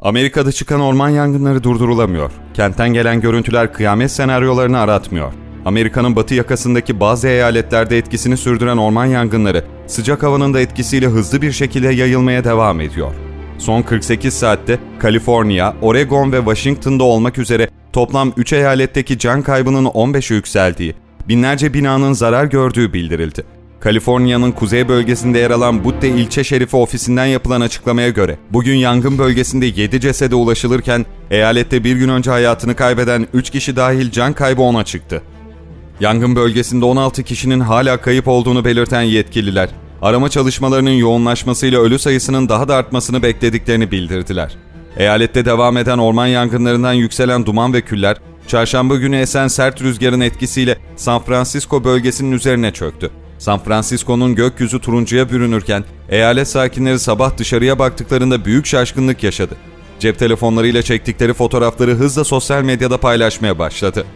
Amerika'da çıkan orman yangınları durdurulamıyor. Kentten gelen görüntüler kıyamet senaryolarını aratmıyor. Amerika'nın batı yakasındaki bazı eyaletlerde etkisini sürdüren orman yangınları sıcak havanın da etkisiyle hızlı bir şekilde yayılmaya devam ediyor. Son 48 saatte Kaliforniya, Oregon ve Washington'da olmak üzere toplam 3 eyaletteki can kaybının 15'e yükseldiği, binlerce binanın zarar gördüğü bildirildi. Kaliforniya'nın kuzey bölgesinde yer alan Butte ilçe şerifi ofisinden yapılan açıklamaya göre bugün yangın bölgesinde 7 cesede ulaşılırken eyalette bir gün önce hayatını kaybeden 3 kişi dahil can kaybı 10'a çıktı. Yangın bölgesinde 16 kişinin hala kayıp olduğunu belirten yetkililer, arama çalışmalarının yoğunlaşmasıyla ölü sayısının daha da artmasını beklediklerini bildirdiler. Eyalette devam eden orman yangınlarından yükselen duman ve küller, çarşamba günü esen sert rüzgarın etkisiyle San Francisco bölgesinin üzerine çöktü. San Francisco'nun gökyüzü turuncuya bürünürken eyalet sakinleri sabah dışarıya baktıklarında büyük şaşkınlık yaşadı. Cep telefonlarıyla çektikleri fotoğrafları hızla sosyal medyada paylaşmaya başladı.